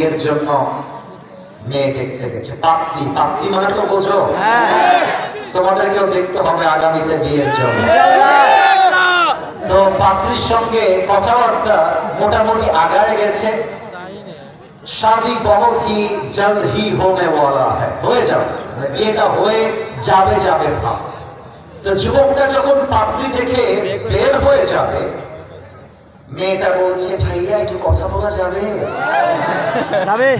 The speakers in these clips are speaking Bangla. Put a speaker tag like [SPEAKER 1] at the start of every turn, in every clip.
[SPEAKER 1] বিয়ের জন্য মেয়ে দেখতে গেছে। পাত্তি পাত্তি মানে তো বোঝো। তোমাদেরকেও দেখতে হবে আগামীতে বিয়ের জন্য। তো পাত্রীর সঙ্গে কথাবার্তা মোটামুটি আগায় গেছে। শাদি বহুত হি, জলদ হি হোনে ওয়ালা হ্যায় হয়ে যাবে। মানে বিয়েটা হয়ে যাবে যাবে ভাব তো যুবকটা যখন পাত্রী দেখে বের হয়ে যাবে মেয়েটা বলছে ভাইয়া একটু কথা বলা যাবে?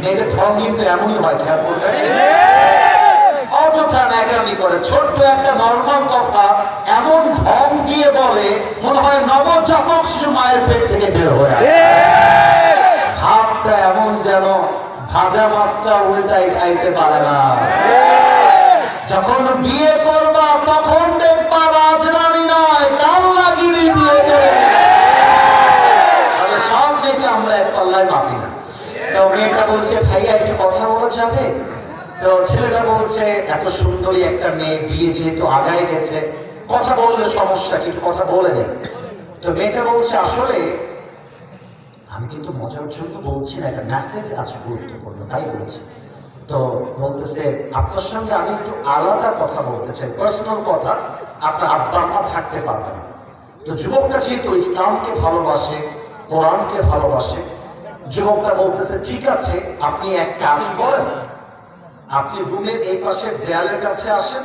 [SPEAKER 1] মেয়েদের ঢং কিন্তু এমনই হয় খেয়াল করবে। অযথা ন্যাকামি করে ছোট্ট একটা নর্মাল কথা এমন ঢং দিয়ে বলে মনে হয় নবজাতক শিশু মায়ের পেট থেকে বের হয়ে ভাবটা এমন যেন ভাজা মাছটা উল্টাই খাইতে পারে না। যখন বিয়ে করবা তখন বলছে, ভাইয়া, একটু কথা বলা যাবে? তো ছেলেটা বলছে, এত সুন্দরী একটা মেয়ে, বিয়ে যেহেতু আগায় গেছে, কথা বললে সমস্যা কি? একটু কথা বলে নেই তো মেয়েটা বলছে, আসলে আমি কিন্তু মজার জন্য বলছি না একটা মেসেজ আছে গুরুত্বপূর্ণ, তাই বলছি। তো বলতেছে, আপনার সঙ্গে আমি একটু আলাদা কথা বলতে চাই পার্সোনাল কথা, আপনার আব্বা আম্মা থাকতে পারবে না। তো যুবকটা যেহেতু ইসলামকে ভালোবাসে, কোরআনকে ভালোবাসে যুবকটা বলতেছে, ঠিক আছে, আপনি এক কাজ করেন। আপনি রুমের এই পাশে দেয়ালের কাছে আসেন।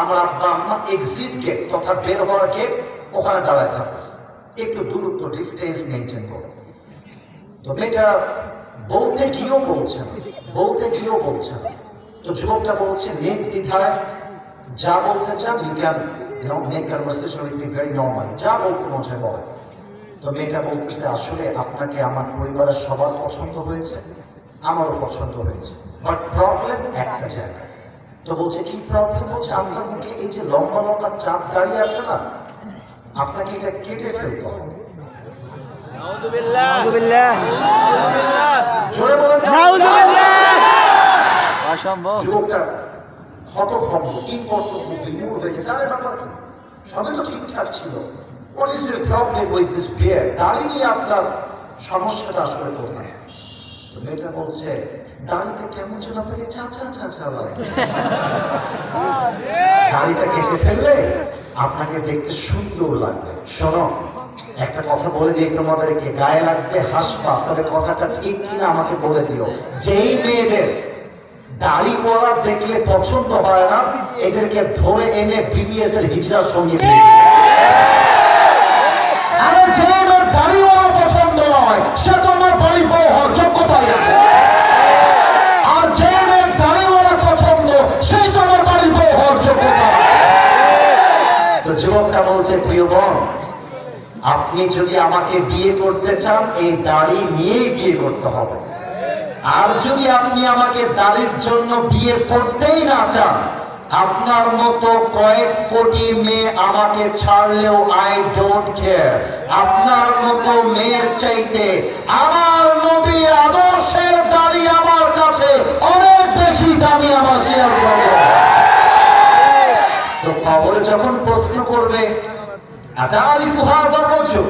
[SPEAKER 1] আমার আব্বা আম্মা এক্সিট গেট তথা বের হওয়ার গেট ওখানে দাঁড়ায় থাকবে একটু দূরত্ব ডিস্টেন্স মেনটেন করুন। তো মেয়েটা বলতে গিয়েও বলছে বলতে গিয়েও বলছে তো যুবকটা বলছে নেক দ্বিধায় যা বলতে চান you can you know make conversation with me very normal যা বলতে মনে হয় বলে তো মেয়েটা বলতেছে আসলে আপনাকে আমার পরিবারের সবার পছন্দ হয়েছে আমারও পছন্দ হয়েছে। বাট প্রবলেম একটা জায়গায়। তো বলছে কি প্রবলেম বলছে আপনার মুখে এই যে লম্বা লম্বা চাপ দাঁড়িয়ে আছে না আপনাকে এটা কেটে ফেলতে হবে। হতভম্ব কি কর্তব্য বিমূল হয়ে গেছে? সবই তো ঠিকঠাক ছিল। হোয়াট প্রবলেম উইথ নিয়ে আপনার সমস্যাটা আসলে কোথায়? তো মেয়েটা বলছে কেমন যেন আপনাকে লাগে। কেটে ফেললে আপনাকে দেখতে সুন্দর লাগবে। শোনো, একটা কথা বলে দিই তোমাদেরকে। গায়ে লাগবে হাসপা তবে কথাটা ঠিক কিনা আমাকে বলে দিও। যেই মেয়েদের দাড়ি পরা দেখলে পছন্দ হয় না, এদেরকে ধরে এনে বিডিএস এর হিজড়ার সঙ্গে তো যুবকটা বলছে, প্রিয় বোন, আপনি যদি আমাকে বিয়ে করতে চান, এই দাড়ি নিয়েই বিয়ে করতে হবে। আর যদি আপনি আমাকে দাড়ির জন্য বিয়ে করতেই না চান, আপনার মতো কয়েক কোটি মেয়ে আমাকে ছাড়লেও আই ডোন্ট কেয়ার আপনার মতো মেয়ের চাইতে আমার কবরে যখন প্রশ্ন করবে আতারিফু হাদার রজুল?